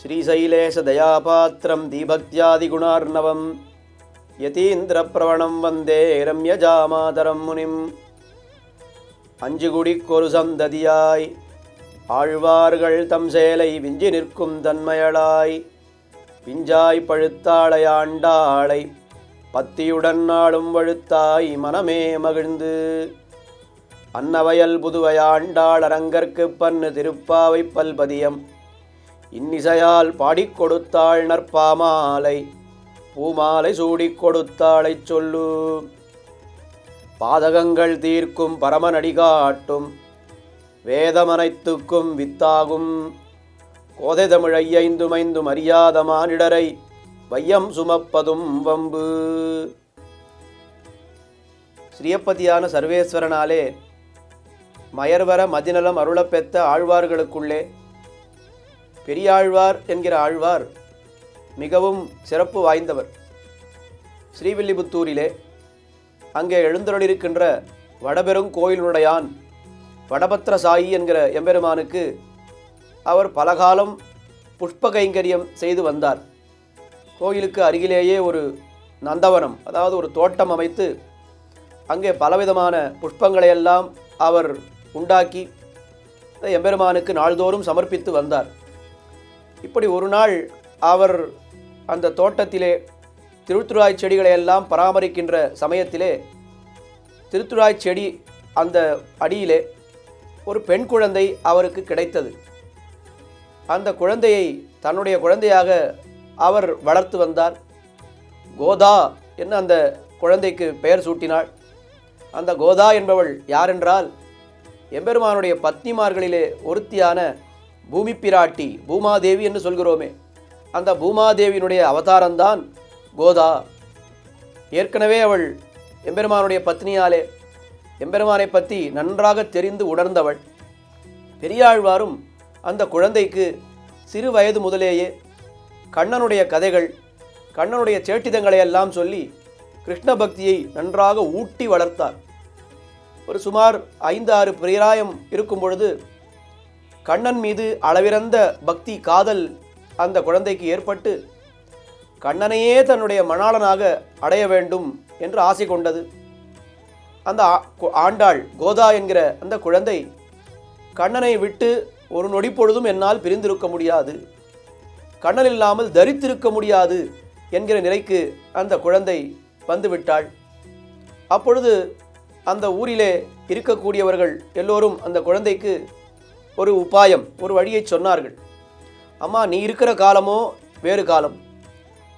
श्रीशैलेशदयापात्रं दीभक्त्यादिगुणार्णवं यतीन्द्रप्रवणं वन्दे रम्यजामातरं मुनिम् அஞ்சுகுடிக்கொரு சந்ததியாய் ஆழ்வார்கள் தம் சேலை விஞ்சி நிற்கும் தன்மையளாய் பிஞ்சாய் பழுத்தாளை ஆண்டாளை பத்தியுடன் நாளும் வழுத்தாய் மனமே மகிழ்ந்து அன்னவயல் புதுவையாண்டாள் அரங்கற்கு பன்னு திருப்பாவை பல்பதியம் இன்னிசையால் பாடிக் கொடுத்தாள் நற்பாமாலை. பூமாலை சூடிக் கொடுத்தாளைச் சொல்லு. பாதகங்கள் தீர்க்கும் பரமனடி காட்டும். வேதமனைத்துக்கும் வித்தாகும். கோதை தமிழை ஐயைந்தும் ஐந்தும் அறியாத மானிடரை வையம் சுமப்பதும் வம்பு. ஸ்ரீயப்பதியான சர்வேஸ்வரனாலே மயர்வர மதிநலம் அருளப்பெத்த ஆழ்வார்களுக்குள்ளே பெரியாழ்வார் என்கிற ஆழ்வார் மிகவும் சிறப்பு வாய்ந்தவர். ஸ்ரீவில்லிபுத்தூரிலே அங்கே எழுந்தருளிருக்கின்ற வடபெரும் கோயிலுடையான் வடபத்திர சாயி என்கிற எம்பெருமானுக்கு அவர் பலகாலம் புஷ்ப கைங்கரியம் செய்து வந்தார். கோயிலுக்கு அருகிலேயே ஒரு நந்தவனம் அதாவது ஒரு தோட்டம் அமைத்து அங்கே பலவிதமான புஷ்பங்களையெல்லாம் அவர் உண்டாக்கி எம்பெருமானுக்கு நாள்தோறும் சமர்ப்பித்து வந்தார். இப்படி ஒரு நாள் அவர் அந்த தோட்டத்திலே திருத்துராய் செடிகளை எல்லாம் பராமரிக்கின்ற சமயத்திலே திருத்துராய் செடி அந்த அடியிலே ஒரு பெண் குழந்தை அவருக்கு கிடைத்தது. அந்த குழந்தையை தன்னுடைய குழந்தையாக அவர் வளர்த்து வந்தார். கோதா என்ன அந்த குழந்தைக்கு பெயர் சூட்டினாள். அந்த கோதா என்பவள் யாரென்றால் எம்பெருமானுடைய பத்னிமார்களிலே ஒருத்தியான பூமி பிராட்டி பூமாதேவி என்று சொல்கிறோமே. அந்த பூமாதேவியினுடைய அவதாரம்தான் கோதா. ஏற்கனவே அவள் எம்பெருமானுடைய பத்னியாலே எம்பெருமானை பற்றி நன்றாக தெரிந்து உணர்ந்தவள். பெரியாழ்வாரும் அந்த குழந்தைக்கு சிறு வயது முதலேயே கண்ணனுடைய கதைகள் கண்ணனுடைய சேட்டிதங்களை எல்லாம் சொல்லி கிருஷ்ண பக்தியை நன்றாக ஊட்டி வளர்த்தார். ஒரு சுமார் ஐந்து ஆறு பிராயம் இருக்கும் பொழுது கண்ணன் மீது அளவிறந்த பக்தி காதல் அந்த குழந்தைக்கு ஏற்பட்டு கண்ணனையே தன்னுடைய மணாளனாக அடைய வேண்டும் என்று ஆசை கொண்டது. அந்த ஆ- ஆண்டாள் கோதா என்கிற அந்த குழந்தை கண்ணனை விட்டு ஒரு நொடி பொழுதும் என்னால் பிரிந்திருக்க முடியாது. கண்ணன் இல்லாமல் தரித்திருக்க முடியாது என்கிற நிலைக்கு அந்த குழந்தை வந்துவிட்டாள். அப்பொழுது அந்த ஊரிலே இருக்கக்கூடியவர்கள் எல்லோரும் அந்த குழந்தைக்கு ஒரு உபாயம் ஒரு வழியை சொன்னார்கள். அம்மா நீ இருக்கிற காலமோ வேறு காலம்.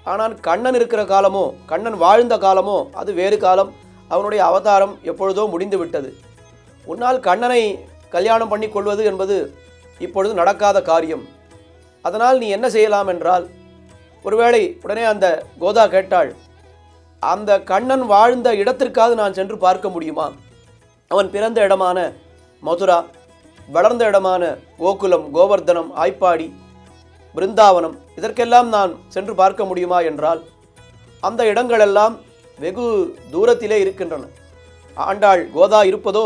ஆனால் கண்ணன் இருக்கிற காலமோ கண்ணன் வாழ்ந்த காலமோ அது வேறு காலம். அவனுடைய அவதாரம் எப்பொழுதோ முடிந்து விட்டது உன்னால் கண்ணனை கல்யாணம் பண்ணி கொள்வது என்பது இப்பொழுது நடக்காத காரியம். அதனால் நீ என்ன செய்யலாம் என்றால் ஒருவேளை உடனே அந்த கோதா கேட்டாள் அந்த கண்ணன் வாழ்ந்த இடத்திற்காவது நான் சென்று பார்க்க முடியுமா? அவன் பிறந்த இடமான மதுரா? வளர்ந்த இடமான கோகுலம் கோவர்தனம் ஆய்ப்பாடி பிருந்தாவனம் இதற்கெல்லாம் நான் சென்று பார்க்க முடியுமா என்றால் அந்த இடங்களெல்லாம் வெகு தூரத்திலே இருக்கின்றன. ஆண்டாள் கோதா இருப்பதோ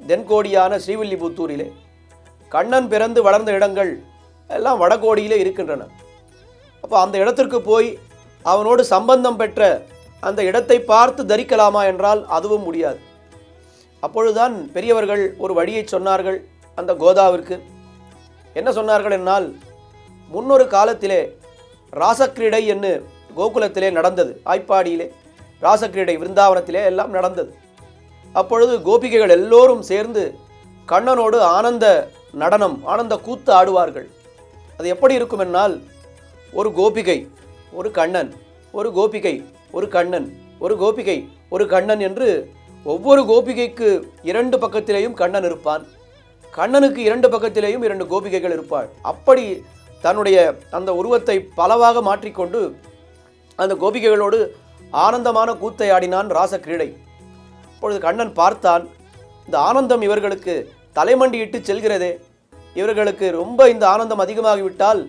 தென்கோடியான ஸ்ரீவில்லிபுத்தூரிலே. கண்ணன் பிறந்து வளர்ந்த இடங்கள் எல்லாம் வடகோடியிலே இருக்கின்றன. அப்போ அந்த இடத்திற்கு போய் அவனோடு சம்பந்தம் பெற்ற அந்த இடத்தை பார்த்து தரிக்கலாமா என்றால் அதுவும் முடியாது. அப்பொழுதுதான் பெரியவர்கள் ஒரு வழியை சொன்னார்கள். அந்த கோதாவிற்கு. என்ன சொன்னார்கள் என்னால்? முன்னொரு காலத்திலே ராசக்கிரீடை என்று கோகுலத்திலே நடந்தது. ஆய்ப்பாடியிலே ராசக்கிரீடை விருந்தாவனத்திலே எல்லாம் நடந்தது. அப்பொழுது கோபிகைகள் எல்லோரும் சேர்ந்து கண்ணனோடு ஆனந்த நடனம் ஆனந்த கூத்து ஆடுவார்கள். அது எப்படி இருக்கும் என்னால்? ஒரு கோபிகை ஒரு கண்ணன் ஒரு கோபிகை ஒரு கண்ணன் ஒரு கோபிகை ஒரு கண்ணன் என்று ஒவ்வொரு கோபிகைக்கு இரண்டு பக்கத்திலேயும் கண்ணன் இருப்பான். கண்ணனுக்கு இரண்டு பக்கத்திலேயும் இரண்டு கோபிகைகள் இருப்பாள். அப்படி தன்னுடைய அந்த உருவத்தை பலவாக மாற்றிக்கொண்டு அந்த கோபிகைகளோடு ஆனந்தமான கூத்தை ஆடினான் ராச கிரீடை அப்பொழுது கண்ணன் பார்த்தான் இந்த ஆனந்தம் இவர்களுக்கு தலைமண்டியிட்டு செல்கிறதே. இவர்களுக்கு ரொம்ப இந்த ஆனந்தம் அதிகமாகிவிட்டால்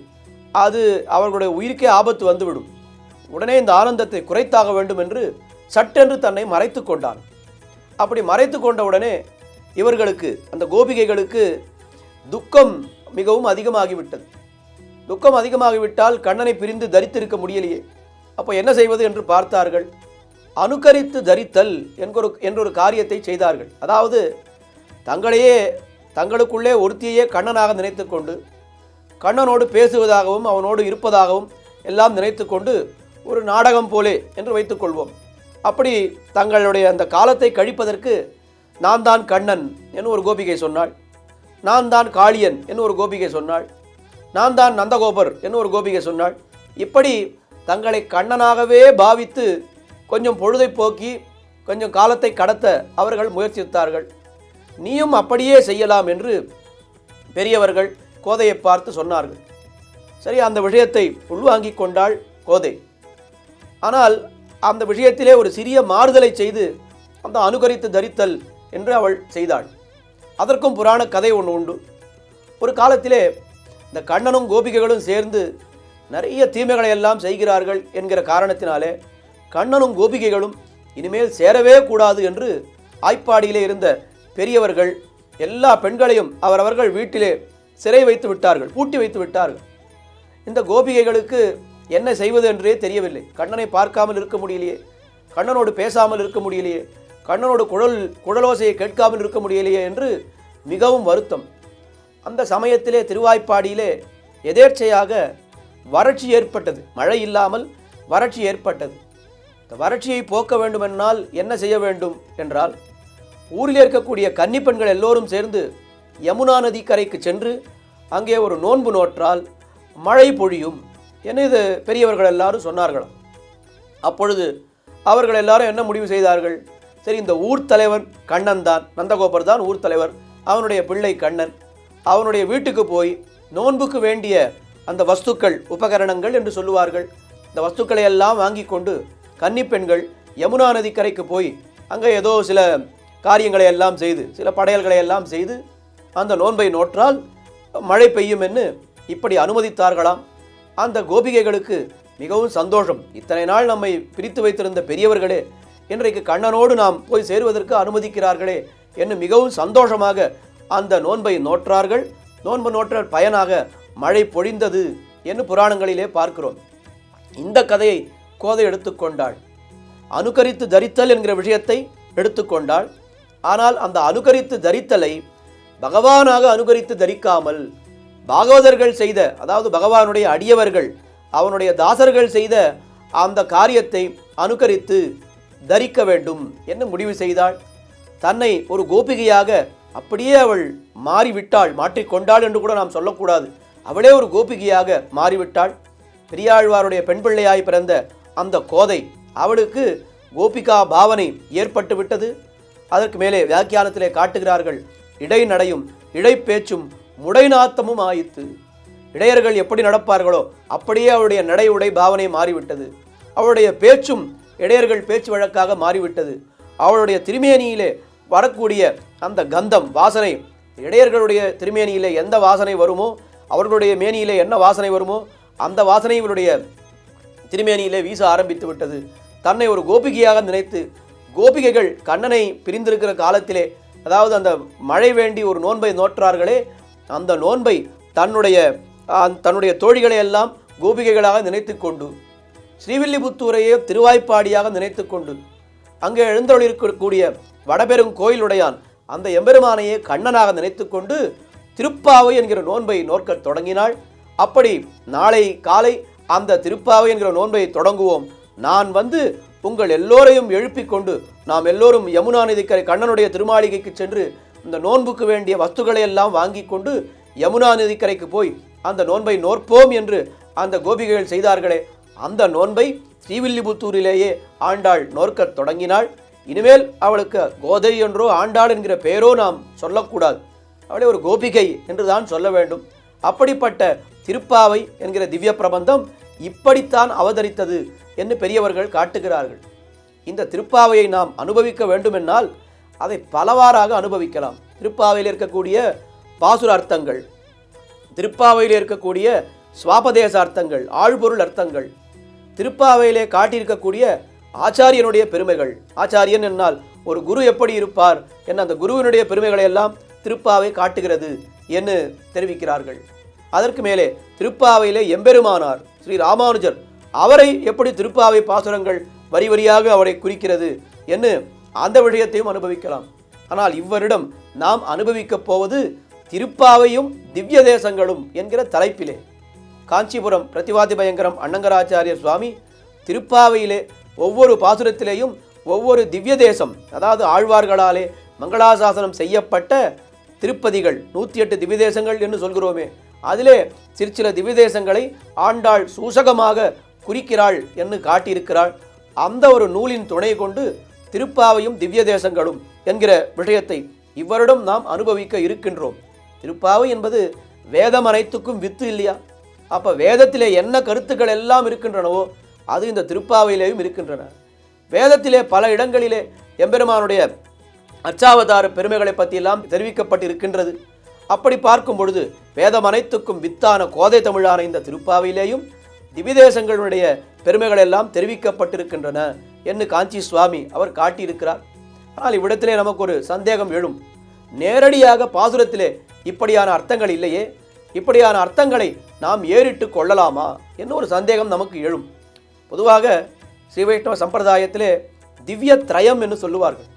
அது அவர்களுடைய உயிருக்கே ஆபத்து வந்துவிடும். உடனே இந்த ஆனந்தத்தை குறைத்தாக வேண்டும் என்று சட்டென்று தன்னை மறைத்து கொண்டான். அப்படி மறைத்து கொண்ட உடனே இவர்களுக்கு அந்த கோபிகைகளுக்கு துக்கம் மிகவும் அதிகமாகிவிட்டது. துக்கம் அதிகமாகிவிட்டால் கண்ணனை பிரிந்து தரித்திருக்க முடியலையே. அப்போ என்ன செய்வது என்று பார்த்தார்கள். அனுகரித்து தரித்தல் என்கொரு என்றொரு காரியத்தை செய்தார்கள். அதாவது தங்களையே தங்களுக்குள்ளே ஒருத்தியையே கண்ணனாக நினைத்துக்கொண்டு கண்ணனோடு பேசுவதாகவும் அவனோடு இருப்பதாகவும் எல்லாம் நினைத்துக்கொண்டு ஒரு நாடகம் போலே என்று வைத்துக்கொள்வோம் அப்படி தங்களுடைய அந்த காலத்தை கழிப்பதற்கு நான் தான் கண்ணன் என்று ஒரு கோபிகை சொன்னாள். நான் தான் காளியன் என்று ஒரு கோபிகை சொன்னாள். நான் தான் நந்தகோபர் என்று ஒரு கோபிகை சொன்னாள். இப்படி தங்களை கண்ணனாகவே பாவித்து கொஞ்சம் பொழுதை போக்கி கொஞ்சம் காலத்தை கடத்த அவர்கள் முயற்சித்தார்கள். நீயும் அப்படியே செய்யலாம் என்று பெரியவர்கள் கோதையை பார்த்து சொன்னார்கள். சரி அந்த விஷயத்தை உள்வாங்கி கொண்டாள் கோதை. ஆனால் அந்த விஷயத்திலே ஒரு சிறிய மாறுதலை செய்து அந்த அனுகரித்து தரித்தல் என்று அவள் செய்தாள். அதற்கும் புராண கதை ஒன்று உண்டு. ஒரு காலத்திலே இந்த கண்ணனும் கோபிகைகளும் சேர்ந்து நிறைய தீமைகளை எல்லாம் செய்கிறார்கள் என்கிற காரணத்தினாலே கண்ணனும் கோபிகைகளும் இனிமேல் சேரவே கூடாது என்று ஆய்ப்பாடியிலே இருந்த பெரியவர்கள் எல்லா பெண்களையும் அவரவர்கள் வீட்டிலே சிறை வைத்து விட்டார்கள் பூட்டி வைத்து விட்டார்கள். இந்த கோபிகைகளுக்கு என்ன செய்வது என்றே தெரியவில்லை. கண்ணனை பார்க்காமல் இருக்க முடியலையே. கண்ணனோடு பேசாமல் இருக்க முடியலையே. கண்ணனோட குழல் குழலோசையை கேட்காமல் இருக்க முடியலையே என்று மிகவும் வருத்தம். அந்த சமயத்திலே திருவாய்ப்பாடியிலே எதேர்ச்சையாக வறட்சி ஏற்பட்டது. மழை இல்லாமல் வறட்சி ஏற்பட்டது. இந்த வறட்சியை போக்க வேண்டுமென்றால் என்ன செய்ய வேண்டும் என்றால் ஊரில் இருக்கக்கூடிய கன்னிப்பெண்கள் எல்லோரும் சேர்ந்து யமுனா நதி கரைக்கு சென்று அங்கே ஒரு நோன்பு நோற்றால் மழை பொழியும் என இது பெரியவர்கள் எல்லாரும் சொன்னார்களாம். அப்பொழுது அவர்கள் எல்லாரும் என்ன முடிவு செய்தார்கள்? சரி இந்த ஊர் தலைவன் கண்ணன் தான் நந்தகோபர் தான் ஊர் தலைவர். அவனுடைய பிள்ளை கண்ணன். அவனுடைய வீட்டுக்கு போய் நோன்புக்கு வேண்டிய அந்த வஸ்துக்கள் உபகரணங்கள் என்று சொல்லுவார்கள். இந்த வஸ்துக்களை எல்லாம் வாங்கி கொண்டு கன்னிப்பெண்கள் யமுனா நதிக்கரைக்கு போய் அங்கே ஏதோ சில காரியங்களை எல்லாம் செய்து சில படையல்களை எல்லாம் செய்து அந்த நோன்பை நோற்றால் மழை பெய்யும் என்று இப்படி அனுமதித்தார்களாம். அந்த கோபிகைகளுக்கு மிகவும் சந்தோஷம். இத்தனை நாள் நம்மை பிரித்து வைத்திருந்த பெரியவர்களே இன்றைக்கு கண்ணனோடு நாம் போய் சேருவதற்கு அனுமதிக்கிறார்களே என்று மிகவும் சந்தோஷமாக அந்த நோன்பை நோற்றார்கள். நோன்பு நோற்ற பயனாக மழை பொழிந்தது என்று புராணங்களிலே பார்க்கிறோம். இந்த கதையை கோதை எடுத்துக்கொண்டாள் அனுகரித்து தரித்தல் என்கிற விஷயத்தை எடுத்துக்கொண்டாள் ஆனால் அந்த அனுகரித்து தரித்தலை பகவானாக அனுகரித்து தரிக்காமல் பாகவதர்கள் செய்த அதாவது பகவானுடைய அடியவர்கள் அவனுடைய தாசர்கள் செய்த அந்த காரியத்தை அனுகரித்து தரிக்க வேண்டும் என்று முடிவு செய்தாள். தன்னை ஒரு கோபிகையாக அப்படியே அவள் மாறிவிட்டாள் மாற்றிக்கொண்டாள் என்று கூட நாம் சொல்லக்கூடாது. அவளே ஒரு கோபிகையாக மாறிவிட்டாள். பெரியாழ்வாருடைய பெண் பிள்ளையாய் பிறந்த அந்த கோதை அவளுக்கு கோபிகா பாவனை ஏற்பட்டு விட்டது. அதற்கு மேலே வியாக்கியானத்திலே காட்டுகிறார்கள் இடைநடையும் இடைப்பேச்சும் முடைநாத்தமும் ஆயித்து இடையர்கள் எப்படி நடப்பார்களோ அப்படியே அவளுடைய நடை உடை பாவனை மாறிவிட்டது. அவளுடைய பேச்சும் இடையர்கள் பேச்சு வழக்காக மாறிவிட்டது. அவளுடைய திருமேனியிலே வரக்கூடிய அந்த கந்தம் வாசனை இடையர்களுடைய திருமேனியிலே எந்த வாசனை வருமோ அவர்களுடைய மேனியிலே என்ன வாசனை வருமோ அந்த வாசனை இவருடைய திருமேனியிலே வீச ஆரம்பித்து விட்டது. தன்னை ஒரு கோபிகையாக நினைத்து கோபிகைகள் கண்ணனை பிரிந்திருக்கிற காலத்திலே அதாவது அந்த மழை வேண்டி ஒரு நோன்பை நோற்றார்களே அந்த நோன்பை தன்னுடைய தன்னுடைய தோழிகளை எல்லாம் கோபிகைகளாக நினைத்து கொண்டு ஸ்ரீவில்லிபுத்தூரையே திருவாய்ப்பாடியாக நினைத்து கொண்டு அங்கே எழுந்தொழிருக்கக்கூடிய வடபெரும் கோயிலுடையான் அந்த எம்பெருமானையே கண்ணனாக நினைத்துக்கொண்டு திருப்பாவை என்கிற நோன்பை நோக்க தொடங்கினாள். அப்படி நாளை காலை அந்த திருப்பாவை என்கிற நோன்பை தொடங்குவோம். நான் வந்து உங்கள் எல்லோரையும் எழுப்பிக் கொண்டு நாம் எல்லோரும் யமுனா நதிக்கரை கண்ணனுடைய திருமாளிகைக்கு சென்று இந்த நோன்புக்கு வேண்டிய வஸ்துக்களை எல்லாம் வாங்கி கொண்டு யமுனா நதிக்கரைக்கு போய் அந்த நோன்பை நோற்போம் என்று அந்த கோபிகைகள் செய்தார்களே. அந்த நோன்பை ஸ்ரீவில்லிபுத்தூரிலேயே ஆண்டாள் நோர்க்கத் தொடங்கினாள். இனிமேல் அவளுக்கு கோதை என்றோ ஆண்டாள் என்கிற பெயரோ நாம் சொல்லக்கூடாது. அவளை ஒரு கோபிகை என்று தான் சொல்ல வேண்டும். அப்படிப்பட்ட திருப்பாவை என்கிற திவ்ய பிரபந்தம் இப்படித்தான் அவதரித்தது என்று பெரியவர்கள் காட்டுகிறார்கள். இந்த திருப்பாவையை நாம் அனுபவிக்க வேண்டுமென்றால் அதை பலவாறாக அனுபவிக்கலாம். திருப்பாவையில் இருக்கக்கூடிய பாசுர அர்த்தங்கள் திருப்பாவையில் இருக்கக்கூடிய சுவாபதேச அர்த்தங்கள் ஆழ்பொருள் அர்த்தங்கள் திருப்பாவையிலே காட்டியிருக்கக்கூடிய ஆச்சாரியனுடைய பெருமைகள். ஆச்சாரியன் என்னால் ஒரு குரு எப்படி இருப்பார் என்ன அந்த குருவினுடைய பெருமைகளை எல்லாம் திருப்பாவை காட்டுகிறது என்று தெரிவிக்கிறார்கள். அதற்கு மேலே திருப்பாவையிலே எம்பெருமானார் ஸ்ரீ ராமானுஜர் அவரை எப்படி திருப்பாவை பாசுரங்கள் வரி வரியாக அவரை குறிக்கிறது என்று அந்த விஷயத்தையும் அனுபவிக்கலாம். ஆனால் இவ்வரிடம் நாம் அனுபவிக்கப் போவது திருப்பாவையும் திவ்ய தேசங்களும் என்கிற தலைப்பிலே. காஞ்சிபுரம் பிரதிவாதி பயங்கரம் அண்ணங்கராச்சாரிய சுவாமி திருப்பாவையிலே ஒவ்வொரு பாசுரத்திலேயும் ஒவ்வொரு திவ்ய தேசம் அதாவது ஆழ்வார்களாலே மங்களாசாசனம் செய்யப்பட்ட திருப்பதிகள் நூற்றி எட்டு திவ்ய தேசங்கள் என்று சொல்கிறோமே. அதிலே சிற்சில திவ்ய தேசங்களை ஆண்டாள் சூசகமாக குறிக்கிறாள் என்று காட்டியிருக்கிறாள். அந்த ஒரு நூலின் துணை கொண்டு திருப்பாவையும் திவ்ய தேசங்களும் என்கிற விஷயத்தை இவ்வருடம் நாம் அனுபவிக்க இருக்கின்றோம். திருப்பாவை என்பது வேதம் அனைத்துக்கும் வித்து இல்லையா? அப்போ வேதத்திலே என்ன கருத்துக்கள் எல்லாம் இருக்கின்றனவோ அது இந்த திருப்பாவையிலேயும் இருக்கின்றன. வேதத்திலே பல இடங்களிலே எம்பெருமானுடைய அச்சாவதார பெருமைகளை பற்றியெல்லாம் தெரிவிக்கப்பட்டிருக்கின்றது. அப்படி பார்க்கும் பொழுது வேதம் அனைத்துக்கும் வித்தான கோதை தமிழான இந்த திருப்பாவையிலேயும் திவிதேசங்களுடைய பெருமைகள் எல்லாம் தெரிவிக்கப்பட்டிருக்கின்றன என்று காஞ்சி சுவாமி அவர் காட்டியிருக்கிறார். ஆனால் இவ்விடத்திலே நமக்கு ஒரு சந்தேகம் எழும். நேரடியாக பாசுரத்திலே இப்படியான அர்த்தங்கள் இல்லையே. இப்படியான அர்த்தங்களை நாம் ஏறிட்டு கொள்ளலாமா என்ன ஒரு சந்தேகம் நமக்கு எழும். பொதுவாக ஸ்ரீ வைஷ்ணவ சம்பிரதாயத்திலே திவ்ய திரயம் என்று சொல்லுவார்கள்.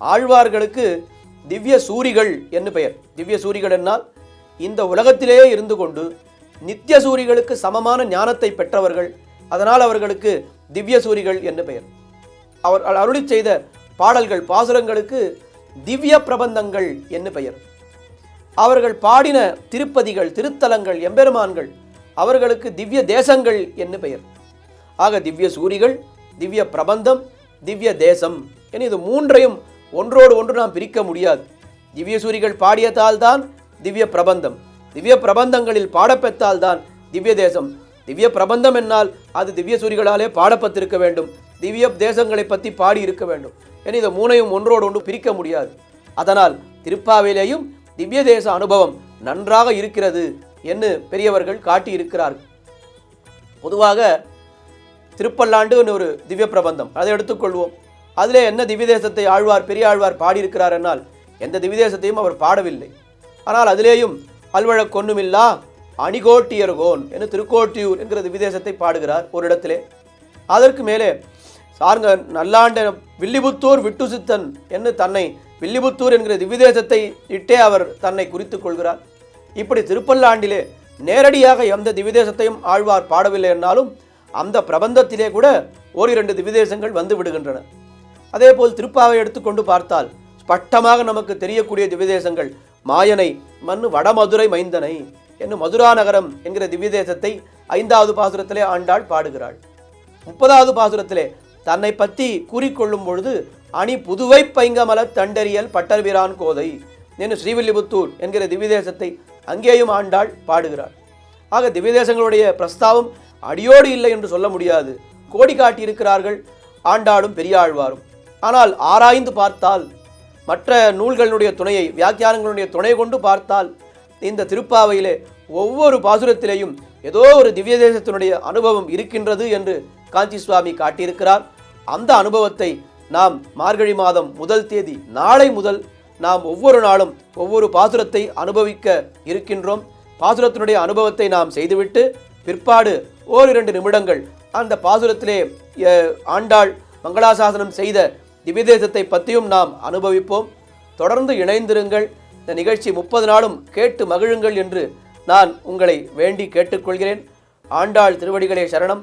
ஆழ்வார்களுக்கு திவ்ய சூரிகள் என்று பெயர். திவ்ய சூரிகள் என்னால் இந்த உலகத்திலேயே இருந்து கொண்டு நித்திய சூரிகளுக்கு சமமான ஞானத்தை பெற்றவர்கள் அதனால் அவர்களுக்கு திவ்ய சூரிகள் என்று பெயர். அவர் அருளி செய்த பாடல்கள் பாசுரங்களுக்கு திவ்ய பிரபந்தங்கள் என்று பெயர். அவர்கள் பாடின திருப்பதிகள் திருத்தலங்கள் எம்பெருமான்கள் அவர்களுக்கு திவ்ய தேசங்கள் என்று பெயர். ஆக திவ்ய சூரிகள் திவ்ய பிரபந்தம் திவ்ய தேசம் என இது மூன்றையும் ஒன்றோடு ஒன்று நாம் பிரிக்க முடியாது. திவ்ய சூரிகள் பாடியதால் தான் திவ்ய பிரபந்தம். திவ்ய பிரபந்தங்களில் பாடப்பெற்றால் தான் திவ்ய தேசம். திவ்ய பிரபந்தம் என்னால் அது திவ்ய சூரிகளாலே பாடப்பட்டிருக்க வேண்டும். திவ்ய தேசங்களை பற்றி பாடி இருக்க வேண்டும். என இதை மூனையும் ஒன்றோடு ஒன்று பிரிக்க முடியாது. அதனால் திருப்பாவிலேயும் திவ்ய தேச அனுபவம் நன்றாக இருக்கிறது என்று பெரியவர்கள் காட்டியிருக்கிறார்கள். பொதுவாக திருப்பல்லாண்டுன்னு ஒரு திவ்ய பிரபந்தம். அதை எடுத்துக்கொள்வோம். அதிலே என்ன திவ்ய தேசத்தை ஆழ்வார் பெரிய ஆழ்வார் பாடியிருக்கிறார் என்னால் எந்த திவ்ய தேசத்தையும் அவர் பாடவில்லை. ஆனால் அதிலேயும் அல்வழக் கொன்னுமில்லா அணிகோட்டியர்கோன் என்று திருக்கோட்டியூர் என்கிற திவ்யதேசத்தை பாடுகிறார் ஒரு இடத்திலே. அதற்கு மேலே சார்ந்த நல்லாண்ட வில்லிபுத்தூர் விட்டு சித்தன் என்று தன்னை வில்லிபுத்தூர் என்கிற திவ்விதேசத்தை இட்டே அவர் தன்னை குறித்துக் கொள்கிறார். இப்படி திருப்பல்லாண்டிலே நேரடியாக எந்த திவிதேசத்தையும் ஆழ்வார் பாடவில்லை என்னாலும் அந்த பிரபந்தத்திலே கூட ஓரிரண்டு திவிதேசங்கள் வந்து விடுகின்றன. அதேபோல் திருப்பாவை எடுத்துக்கொண்டு பார்த்தால் ஸ்பஷ்டமாக நமக்கு தெரியக்கூடிய திவிதேசங்கள் மாயனை மண்ணு வடமதுரை மைந்தனை என்னும் மதுரா நகரம் என்கிற திவ்விதேசத்தை ஐந்தாவது பாசுரத்திலே ஆண்டாள் பாடுகிறாள். முப்பதாவது பாசுரத்திலே தன்னை பற்றி கூறிக்கொள்ளும் பொழுது அணி புதுவை பைங்கமல தண்டறியல் பட்டர்பிரான் கோதை என்று ஸ்ரீவில்லிபுத்தூர் என்கிற திவ்யதேசத்தை அங்கேயும் ஆண்டாள் பாடுகிறார். ஆக திவ்யதேசங்களுடைய பிரஸ்தாவம் அடியோடு இல்லை என்று சொல்ல முடியாது. கோடி காட்டியிருக்கிறார்கள் ஆண்டாளும் பெரியாழ்வாரும். ஆனால் ஆராய்ந்து பார்த்தால் மற்ற நூல்களுடைய துணையை வியாக்கியானங்களுடைய துணை கொண்டு பார்த்தால் இந்த திருப்பாவையிலே ஒவ்வொரு பாசுரத்திலேயும் ஏதோ ஒரு திவ்யதேசத்தினுடைய அனுபவம் இருக்கின்றது என்று காஞ்சி சுவாமி காட்டியிருக்கிறார். அந்த அனுபவத்தை நாம் மார்கழி மாதம் முதல் தேதி நாளை முதல் நாம் ஒவ்வொரு நாளும் ஒவ்வொரு பாசுரத்தை அனுபவிக்க இருக்கின்றோம். பாசுரத்தினுடைய அனுபவத்தை நாம் செய்துவிட்டு பிற்பாடு ஓரிரண்டு நிமிடங்கள் அந்த பாசுரத்திலே ஆண்டாள் மங்களாசாசனம் செய்த திவ்யதேசத்தை பற்றியும் நாம் அனுபவிப்போம். தொடர்ந்து இணைந்திருங்கள். இந்த நிகழ்ச்சி முப்பது நாளும் கேட்டு மகிழுங்கள் என்று நான் உங்களை வேண்டி கேட்டுக்கொள்கிறேன். ஆண்டாள் திருவடிகளே சரணம்.